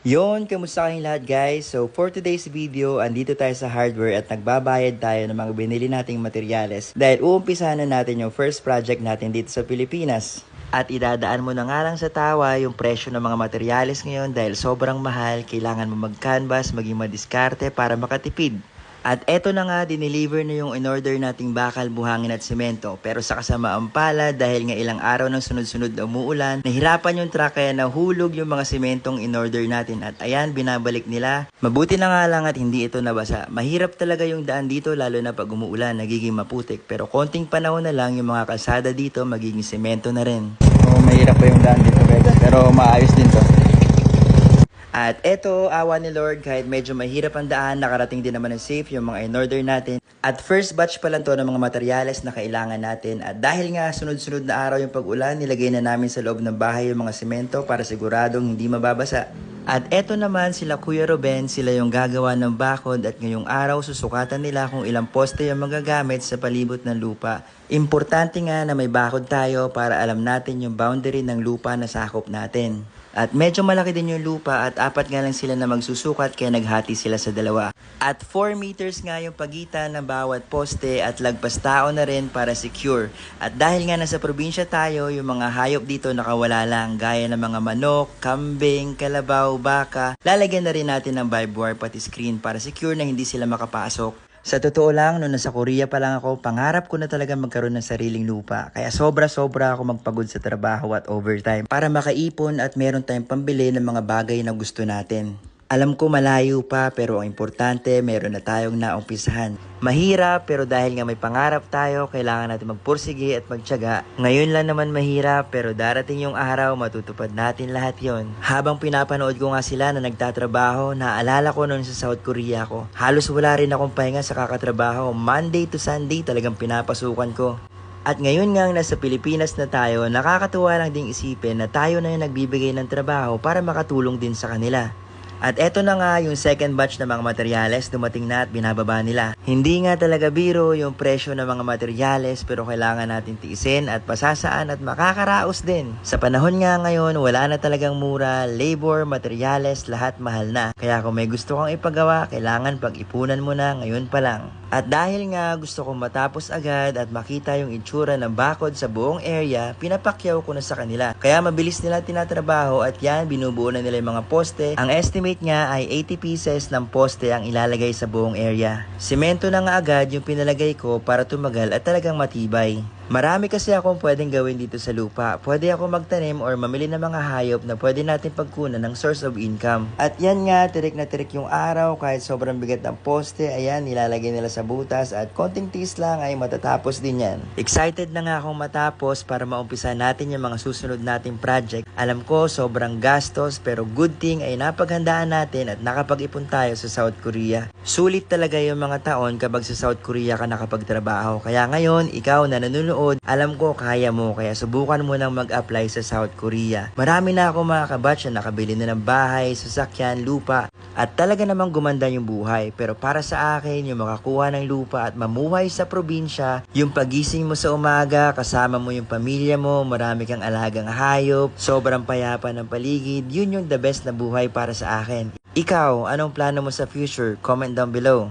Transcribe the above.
Yon, kamusta kayong lahat guys? So for today's video, andito tayo sa hardware at nagbabayad tayo ng mga binili nating materyales dahil uumpisahan na natin yung first project natin dito sa Pilipinas. At idadaan mo na nga lang sa tawa yung presyo ng mga materyales ngayon dahil sobrang mahal, kailangan mo mag-canvas, maging madiskarte para makatipid. At eto na nga, dineliver na yung in-order nating bakal, buhangin at semento. Pero sa kasamaang pala, dahil nga ilang araw ng sunod-sunod na umuulan, nahirapan yung truck kaya nahulog yung mga sementong in-order natin. At ayan, binabalik nila. Mabuti na nga lang at hindi ito nabasa. Mahirap talaga yung daan dito, lalo na pag umuulan, nagiging maputik. Pero konting panahon na lang, yung mga kalsada dito, magiging semento na rin. Oo, mahirap pa yung daan dito guys. Pero maayos din to. At eto, awa ni Lord, kahit medyo mahirap ang daan, nakarating din naman ng safe yung mga in-order natin. At first batch pa lang to ng mga materyales na kailangan natin. At dahil nga sunod-sunod na araw yung pag-ulan, nilagay na namin sa loob ng bahay yung mga semento para siguradong hindi mababasa. At eto naman sila Kuya Ruben, sila yung gagawa ng bakod at ngayong araw susukatan nila kung ilang poste yung magagamit sa palibot ng lupa. Importante nga na may bakod tayo para alam natin yung boundary ng lupa na sakop natin. At medyo malaki din yung lupa at apat nga lang sila na magsusukat kaya naghati sila sa dalawa. At 4 meters nga yung pagitan ng bawat poste at lagpas tao na rin para secure. At dahil nga nasa probinsya tayo, yung mga hayop dito nakawala lang gaya ng mga manok, kambing, kalabaw, baka. Lalagyan na rin natin ng barbed wire pati screen para secure na hindi sila makapasok. Sa totoo lang, nung nasa Korea pa lang ako, pangarap ko na talaga magkaroon ng sariling lupa. Kaya sobra-sobra ako magpagod sa trabaho at overtime para makaipon at meron tayong pambili ng mga bagay na gusto natin. Alam ko malayo pa pero ang importante meron na tayong naumpisahan. Mahirap pero dahil nga may pangarap tayo, kailangan natin magpursige at magtyaga. Ngayon lang naman mahirap pero darating yung araw matutupad natin lahat yon. Habang pinapanood ko nga sila na nagtatrabaho, naaalala ko noon sa South Korea ko. Halos wala rin akong pahinga sa kakatrabaho. Monday to Sunday talagang pinapasukan ko. At ngayon nga nasa Pilipinas na tayo, nakakatuwa lang ding isipin na tayo na yung nagbibigay ng trabaho para makatulong din sa kanila. At eto na nga yung second batch ng mga materyales dumating na at binababa nila. Hindi nga talaga biro yung presyo ng mga materyales pero kailangan natin tiisin at pasasaan at makakaraos din. Sa panahon nga ngayon wala na talagang mura, labor, materyales, lahat mahal na. Kaya kung may gusto kang ipagawa, kailangan pag-ipunan mo na ngayon pa lang. At dahil nga gusto kong matapos agad at makita yung itsura ng bakod sa buong area, pinapakyaw ko na sa kanila. Kaya mabilis nila tinatrabaho at yan, binubuo na nila yung mga poste. Ang estimate nga ay 80 pieces ng poste ang ilalagay sa buong area. Semento na nga agad yung pinalagay ko para tumagal at talagang matibay. Marami kasi akong pwedeng gawin dito sa lupa. Pwede ako magtanim or mamili ng mga hayop na pwede natin pagkunan ng source of income. At yan nga, tirik na tirik yung araw kahit sobrang bigat ng poste. Ayan, nilalagay nila sa butas at konting tiis lang ay matatapos din yan. Excited na nga akong matapos para maumpisa natin yung mga susunod nating project. Alam ko, sobrang gastos pero good thing ay napaghandaan natin at nakapag-ipon tayo sa South Korea. Sulit talaga yung mga taon kapag sa South Korea ka nakapagtrabaho. Kaya ngayon, ikaw na nanonood, alam ko kaya mo kaya subukan mo nang mag-apply sa South Korea. Marami na ako mga kabatch na nakabili na ng bahay, sasakyan, lupa at talaga namang gumanda yung buhay. Pero para sa akin, yung makakuha ng lupa at mamuhay sa probinsya, yung pagising mo sa umaga, kasama mo yung pamilya mo, marami kang alagang hayop, sobrang payapa ng paligid, yun yung the best na buhay para sa akin. Ikaw, anong plano mo sa future? Comment down below.